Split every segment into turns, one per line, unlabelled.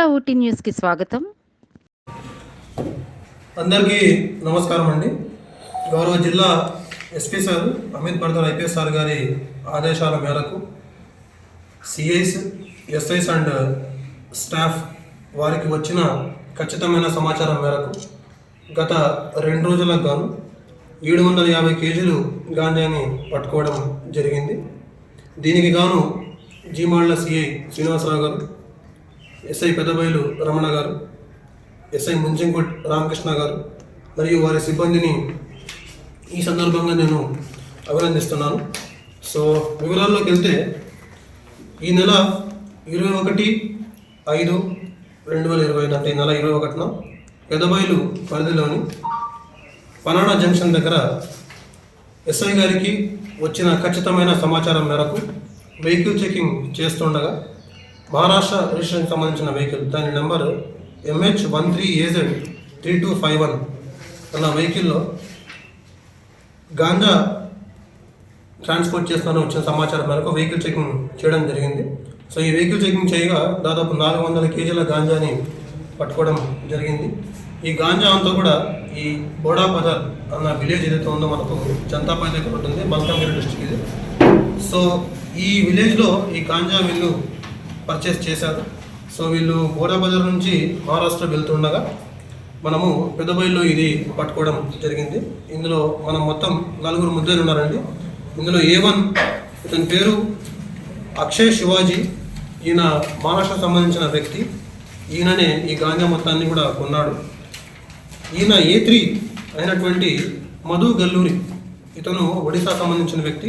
ఆంధ్ర ఊటీ న్యూస్కి స్వాగతం.
అందరికీ నమస్కారం అండి. గౌరవ జిల్లా SP sir Amit Bardar IPS sir గారి ఆదేశాల మేరకు సిఐస్ ఎస్ఐస్ అండ్ స్టాఫ్ వారికి వచ్చిన ఖచ్చితమైన సమాచారం మేరకు గత రెండు రోజులకు గాను ఏడు వందల యాభై కేజీలు గాంజాని పట్టుకోవడం జరిగింది. దీనికి గాను జీమాళ్ళ సిఐ శ్రీనివాసరావు గారు ఎస్ఐ పెద్దబయలు రమణ గారు ఎస్ఐ ముంచింకోట్ రామకృష్ణ గారు మరియు వారి సిబ్బందిని ఈ సందర్భంగా నేను అభినందిస్తున్నాను. సో వివరాల్లోకి వెళ్తే ఈ నెల ఇరవై ఒకటి ఐదు రెండు వేల ఇరవై అంటే ఈ నెల ఇరవై ఒకటిన పెదబైలు పరిధిలోని పనాడా జంక్షన్ దగ్గర ఎస్ఐ గారికి వచ్చిన ఖచ్చితమైన సమాచారం మేరకు వెహికల్ చెకింగ్ చేస్తుండగా మహారాష్ట్ర రిజిస్ట్రేషన్కి సంబంధించిన వెహికల్. దాని number MH one three AZ three two five one అన్న వెహికల్లో గాంజా ట్రాన్స్పోర్ట్ చేస్తానని వచ్చిన సమాచారం మేరకు వెహికల్ చెకింగ్ చేయడం జరిగింది. సో ఈ వెహికల్ చెకింగ్ చేయగా దాదాపు నాలుగు వందల కేజీల గాంజాని పట్టుకోవడం జరిగింది. ఈ గాంజా అంతా కూడా ఈ బోడాపదర్ అన్న విలేజ్ ఏదైతే ఉందో మనకు జంతాపల్లి దగ్గర ఉంటుంది మల్కాంగిరి డిస్ట్రిక్ట్ ఇది. సో ఈ విలేజ్లో ఈ గాంజా మిల్లు పర్చేస్ చేశారు. సో వీళ్ళు బోడాబజార్ నుంచి మహారాష్ట్ర వెళ్తుండగా మనము పెద్దబైల్లో ఇది పట్టుకోవడం జరిగింది. ఇందులో మనం మొత్తం నలుగురు ముద్దలు ఉన్నారండి. ఇందులో ఏ వన్ ఇతని పేరు అక్షయ్ శివాజీ. ఈయన మహారాష్ట్ర సంబంధించిన వ్యక్తి. ఈయననే ఈ గాంజా మొత్తాన్ని కూడా కొన్నాడు. ఈయన ఏ త్రీ అయినటువంటి మధు గల్లూరి. ఇతను ఒడిశా సంబంధించిన వ్యక్తి.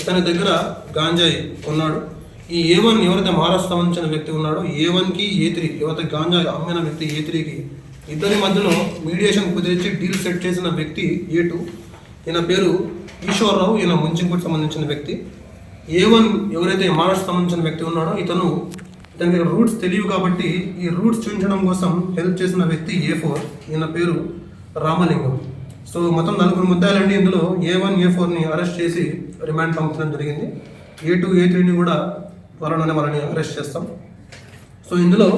ఇతని దగ్గర గాంజాయి కొన్నాడు. ఈ ఏ వన్ ఎవరైతే మహారాష్ట్ర సంబంధించిన వ్యక్తి ఉన్నాడో ఏ వన్కి ఏ త్రీ ఎవరైతే గాంజా అమ్మిన వ్యక్తి ఏ త్రీకి ఇద్దరి మధ్యలో మీడియేషన్ కుదిరించి డీల్ సెట్ చేసిన వ్యక్తి ఏ టూ ఈయన పేరు ఈశ్వరరావు ఈయన ముంచింకుడికి సంబంధించిన వ్యక్తి. ఏ వన్ ఎవరైతే మహారాష్ట్ర సంబంధించిన వ్యక్తి ఉన్నాడో ఇతను ఇతనికి రూట్స్ తెలియవు కాబట్టి ఈ రూట్స్ చూపించడం కోసం హెల్ప్ చేసిన వ్యక్తి ఏ ఫోర్ ఈయన పేరు రామలింగం. సో మొత్తం నలుగురు ముద్దాలండి ఇందులో ఏ వన్ ఏ ఫోర్ని అరెస్ట్ చేసి రిమాండ్ పంపించడం జరిగింది. ఏ టూ ఏ త్రీని కూడా త్వరలోనే వాళ్ళని అరెస్ట్ చేస్తాం. సో ఇందులో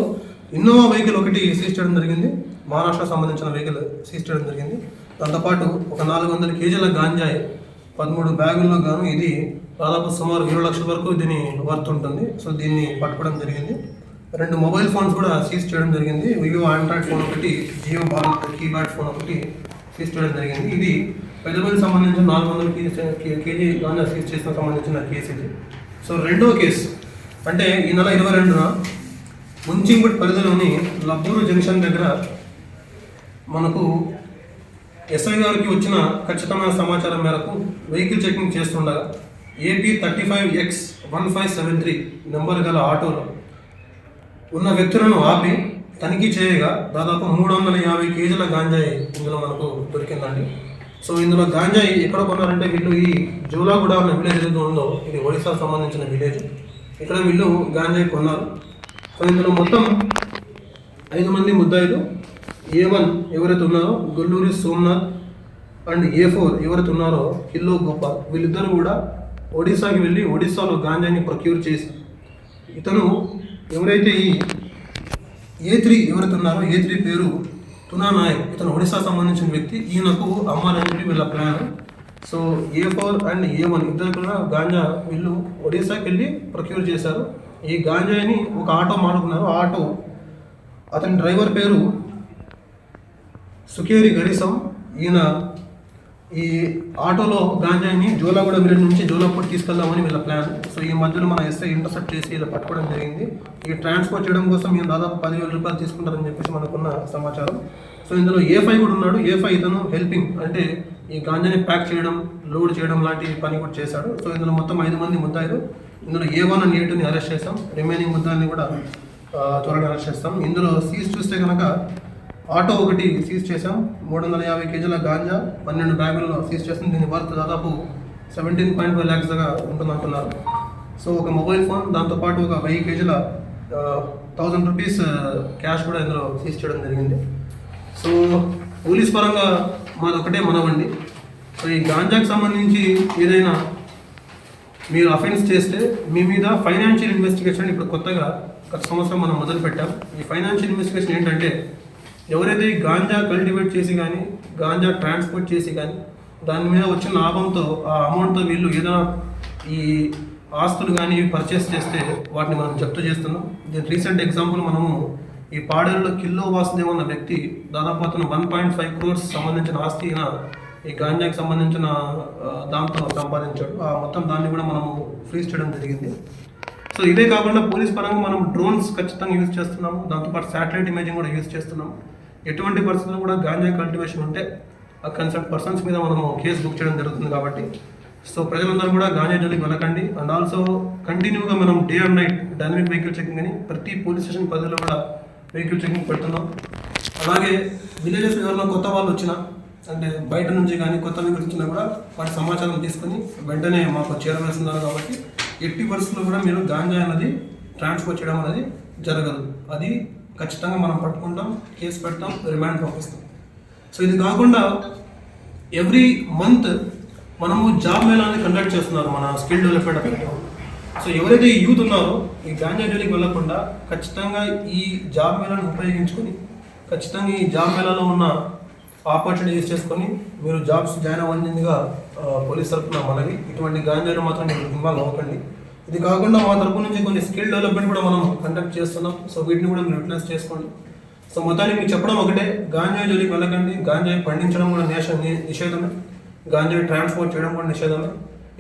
ఇన్నోవా వెహికల్ ఒకటి సీజ్ చేయడం జరిగింది. మహారాష్ట్ర సంబంధించిన వెహికల్ సీజ్ చేయడం జరిగింది. దాంతోపాటు ఒక నాలుగు వందల కేజీల గాంజాయి పదమూడు బ్యాగుల్లో గాను ఇది దాదాపు సుమారు ఇరవై లక్షల వరకు దీని వర్త్ ఉంటుంది. సో దీన్ని పట్టుకోవడం జరిగింది. రెండు మొబైల్ ఫోన్స్ కూడా సీజ్ చేయడం జరిగింది. వివో ఆండ్రాయిడ్ ఫోన్ ఒకటి జియో భారత్ కీప్యాడ్ ఫోన్ ఒకటి సీజ్ చేయడం జరిగింది. ఇది పెద్దపల్లి సంబంధించిన నాలుగు వందల కేజీ కేజీ గాంజా సీజ్ చేసిన సంబంధించిన కేసు ఇది. సో రెండో కేసు అంటే ఈ నెల ఇరవై రెండున ముంచింగుట్ పరిధిలోని లబ్బూరు జంక్షన్ దగ్గర మనకు ఎస్ఐ గారికి వచ్చిన ఖచ్చితమైన సమాచారం మేరకు వెహికల్ చెకింగ్ చేస్తుండగా AP thirty five X one five seven three number గల ఆటోలో ఉన్న వ్యక్తులను ఆపి తనిఖీ చేయగా దాదాపు మూడు వందల యాభై కేజీల గాంజాయి ఇందులో మనకు దొరికిందండి. సో ఇందులో గాంజాయి ఎక్కడ కొన్నారంటే వీళ్ళు ఈ జూలాగూడ అన్న విలేజ్ ఏదైతే ఉందో ఇది ఒడిశా సంబంధించిన విలేజ్. ఇక్కడ వీళ్ళు గాంజాయి కొన్నారు? సో ఇందులో మొత్తం ఐదు మంది ముద్దాయిలు ఏ వన్ ఎవరైతే ఉన్నారో Golluri Somnath and A four ఎవరైతే ఉన్నారో కిల్లో గోపాల్ వీళ్ళిద్దరూ కూడా ఒడిశాకి వెళ్ళి ఒడిశాలో గాంజాని ప్రొక్యూర్ చేసి ఇతను ఎవరైతే ఈ ఏ త్రీ ఎవరైతే ఉన్నారో ఏ త్రీ పేరు తునా నాయక్ ఇతను ఒడిశా సంబంధించిన వ్యక్తి ఈయనకు అమ్మాలని వీళ్ళ plan so A four and A one ఇద్దరు కూడా గాంజా వీళ్ళు ఒడిశాకి వెళ్ళి ప్రొక్యూర్ చేశారు. ఈ గాంజాని ఒక ఆటో మాడుకున్నారు ఆ ఆటో అతని డ్రైవర్ పేరు సుకేరి గరిసం ఈయన ఈ ఆటోలో గాంజాని జోలాగూడ విలేజ్ నుంచి జోలాపూర్ తీసుకెళ్దామని వీళ్ళ ప్లాన్. సో ఈ మధ్యలో మన ఎస్ఐ ఇంటర్సెప్ట్ చేసి ఇలా పట్టుకోవడం జరిగింది. ఈ ట్రాన్స్పోర్ట్ చేయడం కోసం మేము దాదాపు పదివేల రూపాయలు తీసుకుంటారని చెప్పేసి మనకున్న సమాచారం. సో ఇందులో ఏ ఫైవ్ కూడా ఉన్నాడు. ఏ ఫైవ్ ఇతను హెల్పింగ్ అంటే ఈ గాంజాని ప్యాక్ చేయడం లోడ్ చేయడం లాంటి పని కూడా చేశాడు. సో ఇందులో మొత్తం ఐదు మంది ముద్దాయిలు. ఇందులో ఏ వన్ అండ్ ఏ టూని అరెస్ట్ చేస్తాం రిమైనింగ్ ముద్దాయిల్ని కూడా త్వరగా అరెస్ట్ చేస్తాం. ఇందులో సీజ్ చూస్తే కనుక ఆటో ఒకటి సీజ్ చేసాం మూడు వందల యాభై కేజీల గాంజా పన్నెండు బ్యాగుల్లో సీజ్ చేస్తాం. దీని వర్త్ దాదాపు సెవెంటీన్ పాయింట్ ఫైవ్ ల్యాక్స్ దాకా ఉంటుంది అంటున్నారు సో ఒక మొబైల్ ఫోన్ దాంతోపాటు ఒక వెయ్యి కేజీల థౌజండ్ రూపీస్ క్యాష్ కూడా ఇందులో సీజ్ చేయడం జరిగింది. సో పోలీస్ పరంగా మాది ఒకటే మనవండి. సో ఈ గాంజాకి సంబంధించి ఏదైనా మీరు అఫెన్స్ చేస్తే మీ మీద ఫైనాన్షియల్ ఇన్వెస్టిగేషన్ ఇప్పుడు కొత్తగా గత సంవత్సరం మనం మొదలుపెట్టాం. ఈ ఫైనాన్షియల్ ఇన్వెస్టిగేషన్ ఏంటంటే ఎవరైతే ఈ గాంజా కల్టివేట్ చేసి కానీ గాంజా ట్రాన్స్పోర్ట్ చేసి కానీ దాని మీద వచ్చిన లాభంతో ఆ అమౌంట్తో వీళ్ళు ఏదైనా ఈ ఆస్తులు కానీ పర్చేస్ చేస్తే వాటిని మనం జప్తు చేస్తున్నాం. దీని రీసెంట్ ఎగ్జాంపుల్ మనము ఈ పాడేరులో కిల్లో వాసుదేవ్ అన్న వ్యక్తి దాదాపు అతను వన్ పాయింట్ ఫైవ్ క్రోర్స్ సంబంధించిన ఆస్తి ఈయన ఈ గాంజాకి సంబంధించిన దాంతో సంపాదించాడు. ఆ మొత్తం దాన్ని కూడా మనము ఫ్రీజ్ చేయడం జరిగింది. సో ఇదే కాకుండా పోలీస్ పరంగా మనం డ్రోన్స్ ఖచ్చితంగా యూజ్ చేస్తున్నాము. దాంతోపాటు శాటిలైట్ ఇమేజింగ్ కూడా యూజ్ చేస్తున్నాము. ఎటువంటి పరిస్థితుల్లో కూడా గాంజా కల్టివేషన్ ఉంటే ఆ కన్సర్ట్ పర్సన్స్ మీద మనము కేసు బుక్ చేయడం జరుగుతుంది కాబట్టి. సో ప్రజలందరూ కూడా గాంజా జోలికి వెళ్ళకండి. అండ్ ఆల్సో కంటిన్యూగా మనం day and night dynamic vehicle checking అని ప్రతి పోలీస్ స్టేషన్ పరిధిలో కూడా వెహికల్ చెకింగ్ పెడుతున్నాం. అలాగే విలేజెస్ ఎవరైనా కొత్త వాళ్ళు వచ్చినా అంటే బయట నుంచి కానీ కొత్త వెహికల్స్ వచ్చినా కూడా వాటి సమాచారం తీసుకుని వెంటనే మాకు చేరవేస్తున్నారు కాబట్టి ఎట్టి పరిస్థితుల్లో కూడా మీరు గాంజా అనేది ట్రాన్స్ఫర్ చేయడం అనేది జరగదు. అది ఖచ్చితంగా మనం పట్టుకుంటాం కేసు పెడతాం రిమాండ్ పంపిస్తాం. సో ఇది కాకుండా ఎవ్రీ మంత్ మనము జాబ్ మేళాన్ని కండక్ట్ చేస్తున్నారు మన స్కిల్ డెవలప్మెంట్ అకాడమీ సో ఎవరైతే ఈ యూత్ ఉన్నారో ఈ గాంజా జోలికి వెళ్ళకుండా ఖచ్చితంగా ఈ జాబ్ మేళాను ఉపయోగించుకొని ఖచ్చితంగా ఈ జాబ్ మేళాలో ఉన్న ఆపర్చునిటీ యూస్ చేసుకొని మీరు జాబ్స్ జాయిన్ అవ్వనిందిగా పోలీస్ తరఫున మనవి. ఇటువంటి గాంజాలు మాత్రం మీరు ఇన్వాల్వ్ అవ్వకండి. ఇది కాకుండా మా తరపు నుంచి కొన్ని స్కిల్ డెవలప్మెంట్ కూడా మనం కండక్ట్ చేస్తున్నాం. సో వీటిని కూడా మీరు యూటిలైజ్ చేసుకోండి. సో మొత్తానికి మీకు చెప్పడం ఒకటే గాంజాయి జోలికి వెళ్ళకండి. గాంజాయి పండించడం కూడా నేష నిషేధమే. గాంజాయి ట్రాన్స్పోర్ట్ చేయడం కూడా నిషేధమే.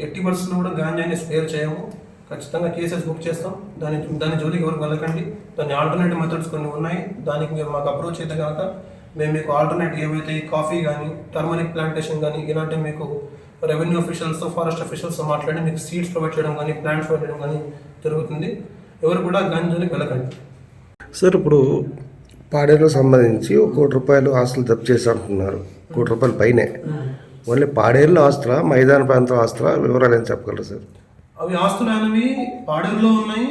ఎట్టి పరిస్థితుల్లో కూడా గాంజాయిని స్పేర్ చేయము. ఖచ్చితంగా కేసెస్ బుక్ చేస్తాం. దాని దాని జోలికి ఎవరికి వెళ్ళకండి. దాని ఆల్టర్నేటివ్ మెథడ్స్ కొన్ని ఉన్నాయి. దానికి మీరు మాకు అప్రోచ్ అయితే కనుక మేము మీకు ఆల్టర్నేట్ ఏవైతే కాఫీ కానీ టర్మరిక్ ప్లాంటేషన్ కానీ ఇలాంటి మీకు రెవెన్యూ అఫీషియల్స్ ఫారెస్ట్ అఫీషియల్స్ మాట్లాడి మీకు సీడ్స్ ప్రొవైడ్ చేయడం కానీ ప్లాంట్స్ ప్రొవైడ్ చేయడం కానీ జరుగుతుంది. ఎవరు కూడా గాంజా జోలికి వెళ్ళకండి.
సార్ ఇప్పుడు పాడేరుకు సంబంధించి ఒక కోటి రూపాయలు ఆస్తులు జప్తు చేసి అంటున్నారు. కోటి రూపాయల పైనే. ఓన్లీ పాడేరులో ఆస్తులా మైదాన ప్రాంతం ఆస్తులా వివరాలు ఏం చెప్పగలరు సార్?
అవి ఆస్తులు అనేవి పాడేరులో ఉన్నాయి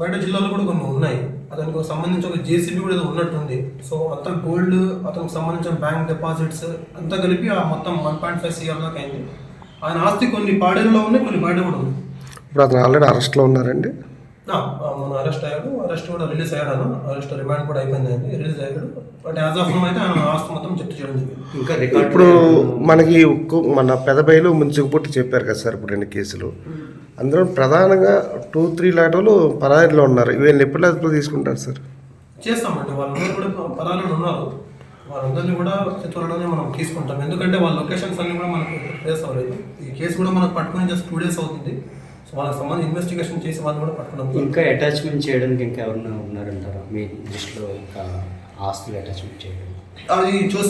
బయట జిల్లాలో కూడా కొన్ని ఉన్నాయి. అతనికి సంబంధించి ఒక జేసీబీ కూడా ఏదో ఉన్నట్టుంది. సో అంతా గోల్డ్ అతనికి సంబంధించిన బ్యాంక్ డిపాజిట్స్ అంతా కలిపి ఆ మొత్తం వన్ పాయింట్ ఫైవ్ సిఆర్ దాకా అయింది. ఆయన ఆస్తి కొన్ని పాడేరులో ఉన్నాయి కొన్ని బయట కూడా ఉన్నాయి.
ఇప్పుడు అతను ఆల్రెడీ అరెస్ట్లో ఉన్నారండి.
మన అరెస్ట్ అయ్యాడు. అరెస్ట్ కూడా రిలీజ్ అయ్యాడు అరెస్ట్ రిమాండ్ కూడా అయిపోయింది రిలీజ్ అయ్యాడు. బట్ యాజ్ ఆఫ్ నో అయితే ఆయన ఆస్తి మొత్తం జప్తు చేయడం జరిగింది.
ఇంకా రికార్డు
ఇప్పుడు మనకి మన పెదబైలు మున్సిపుట్టి చెప్పారు కదా సార్ ఇప్పుడు రెండు కేసులు. అందులో ప్రధానంగా టూ త్రీ లాటోలు పరాయిలో ఉన్నారు. వీళ్ళని ఎప్పుడు అదుపులో తీసుకుంటారు సార్?
చేస్తామండి. వాళ్ళందరూ కూడా పదాలను ఉన్నారు. వాళ్ళందరినీ కూడా త్వరలోనే మనం తీసుకుంటాం. ఎందుకంటే వాళ్ళ లొకేషన్స్ అన్ని కూడా మనకు ట్రేస్ అవ్వలేదు. ఈ కేసు కూడా మనకు పట్టుకుని జస్ట్ టూ డేస్ అవుతుంది. సో వాళ్ళకి సంబంధించి ఇన్వెస్టిగేషన్ చేసి వాళ్ళని కూడా పట్టుకున్నాం.
ఇంకా అటాచ్మెంట్ చేయడానికి ఇంకా ఎవరైనా ఉన్నారంటారా? మీ దృష్టిలో ఇంకా ఆస్తులు అటాచ్మెంట్ చేయడం
అది చూసి